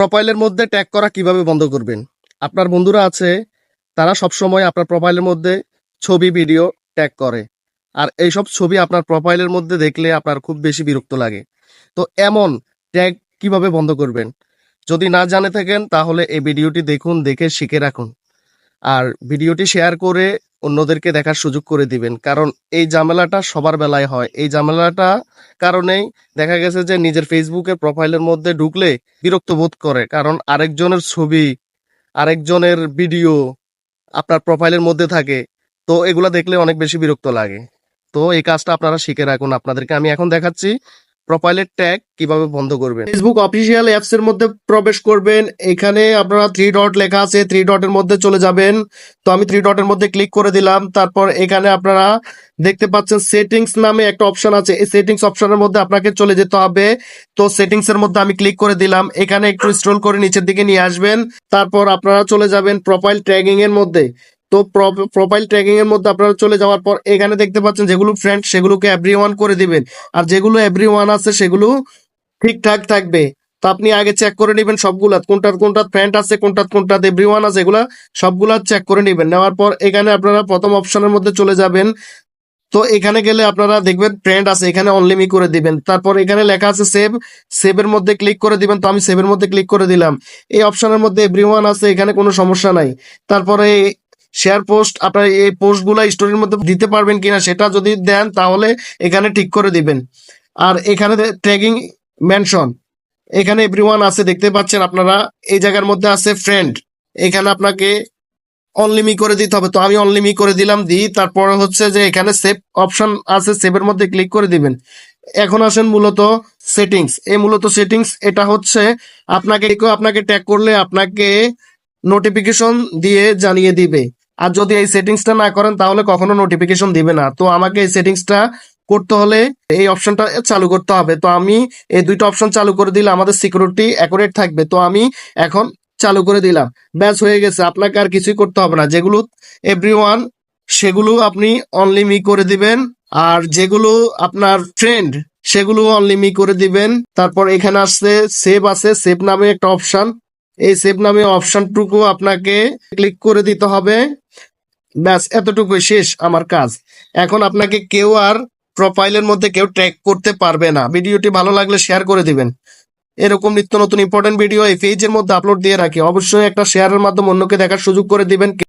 প্রোফাইলের মধ্যে ট্যাগ করা কীভাবে বন্ধ করবেন? আপনার বন্ধুরা আছে, তারা সবসময় আপনার প্রোফাইলের মধ্যে ছবি ভিডিও ট্যাগ করে। আর এইসব ছবি আপনার প্রোফাইলের মধ্যে দেখলে আপনার খুব বেশি বিরক্ত লাগে। তো এমন ট্যাগ কীভাবে বন্ধ করবেন? যদি না জানে থাকেন, তাহলে এই ভিডিওটি দেখুন, দেখে শিখে রাখুন। আর ভিডিওটি শেয়ার করে অন্যদেরকে দেখার সুযোগ করে দিবেন। কারণ এই ঝামেলাটা সবার বেলায় হয়। এই ঝামেলাটা কারণেই দেখা গেছে যে নিজের ফেসবুকের প্রোফাইলের মধ্যে ঢুকলে বিরক্ত বোধ করে। কারণ আরেকজনের ছবি, আরেকজনের ভিডিও আপনার প্রোফাইলের মধ্যে থাকে। তো এগুলা দেখলে অনেক বেশি বিরক্ত লাগে। তো এই কাজটা আপনারা শিখে রাখুন। আপনাদেরকে আমি এখন দেখাচ্ছি প্রোফাইলের ট্যাগ কীভাবে বন্ধ করবেন? ফেসবুক অফিসিয়াল অ্যাপস এর মধ্যে প্রবেশ করবেন। এখানে আপনারা থ্রি ডট লেখা আছে থ্রি ডটের মধ্যে চলে যাবেন। তো আমি থ্রি ডটের মধ্যে ক্লিক করে দিলাম। তারপর এখানে আপনারা দেখতে পাচ্ছেন সেটিংস নামে একটা অপশন আছে। এই সেটিংস অপশনের মধ্যে আপনাকে চলে যেতে হবে। তো সেটিংস এর মধ্যে আমি ক্লিক করে দিলাম। এখানে একটু স্ক্রল করে নিচের দিকে নিয়ে আসবেন। তারপর আপনারা চলে যাবেন প্রোফাইল ট্র্যাকিং এর মধ্যে। তো প্রোফাইল ট্র্যাকিং এর মধ্যে আপনারা চলে যাওয়ার পর এখানে দেখতে পাচ্ছেন যেগুলো ফ্রেন্ড সেগুলোকে এভরি ওয়ান করে দিবেন। আর যেগুলো এভরি ওয়ান আছে, সেগুলো ঠিকঠাক থাকবে। তো আপনি আগে চেক করে নেবেন সবগুলা, কোনটার কোনটা ফ্রেন্ড আছে, কোনটার কোনটা এভরি ওয়ান আছে, এগুলা সবগুলা চেক করে নেবেন। নেওয়ার পর এখানে আপনারা প্রথম অপশনের মধ্যে চলে যাবেন। তো এখানে গেলে আপনারা দেখবেন ফ্রেন্ড আছে, এখানে অনলিমি করে দিবেন। তারপর এখানে লেখা আছে সেভ সেভের মধ্যে ক্লিক করে দিবেন। তো আমি সেভের মধ্যে ক্লিক করে দিলাম। এই অপশনের মধ্যে এভরিওয়ান আছে, এখানে কোনো সমস্যা নাই। তারপরে শেয়ার পোস্ট আপনার এই পোস্টগুলা স্টোরির মধ্যে দিতে পারবেন কিনা সেটা যদি দেন, তাহলে এখানে ঠিক করে দিবেন। আর এখানে ট্যাগিং মেনশন এখানে এভরিওয়ান আছে, দেখতে পাচ্ছেন আপনারা, এই জায়গার মধ্যে আছে ফ্রেন্ড এখানে আপনাকে অনলিমি করে দিতে হবে। তো আমি অনলিমি করে দিলাম, দিই, তারপরে হচ্ছে যে এখানে সেভ অপশন আছে সেভের মধ্যে ক্লিক করে দিবেন। এখন আসেন মূলত সেটিংস এই মূলত সেটিংস এটা হচ্ছে আপনাকে আপনাকে ট্যাগ করলে আপনাকে নোটিফিকেশন দিয়ে জানিয়ে দিবে। আর যদি এই সেটিংসটা না করেন, তাহলে কখনো নোটিফিকেশন দিবে না। তো আমাকে এই সেটিংসটা করতে হলে এই অপশনটা চালু করতে হবে। তো আমি এই দুইটা অপশন চালু করে দিলে আমাদের সিকিউরিটি অ্যাকুরেট থাকবে। তো আমি এখন চালু করে দিলাম। ব্যাস, হয়ে গেছে। আপনাকে আর কিছুই করতে হবে না। যেগুলো এভরিওয়ান সেগুলো আপনি অনলি মি করে দিবেন। আর যেগুলো আপনার ফ্রেন্ড সেগুলো অনলি মি করে দিবেন। তারপর এখানে আসছে সেভ আছে। সেভ নামে একটা অপশন এই সেভ নামে অপশনটুকু আপনাকে ক্লিক করে দিতে হবে। ব্যাস এতটুকু শেষ আমার কাজ। এখন আপনাকে কেউ আর প্রোফাইলের মধ্যে কেউ ট্র্যাক করতে পারবে না। ভিডিওটি ভালো লাগলে শেয়ার করে দিবেন। এরকম নিত্য নতুন ইম্পর্টেন্ট ভিডিও এই পেজের মধ্যে আপলোড দিয়ে রাখি। অবশ্যই একটা শেয়ারের মাধ্যমে অন্যকে দেখার সুযোগ করে দিবেন।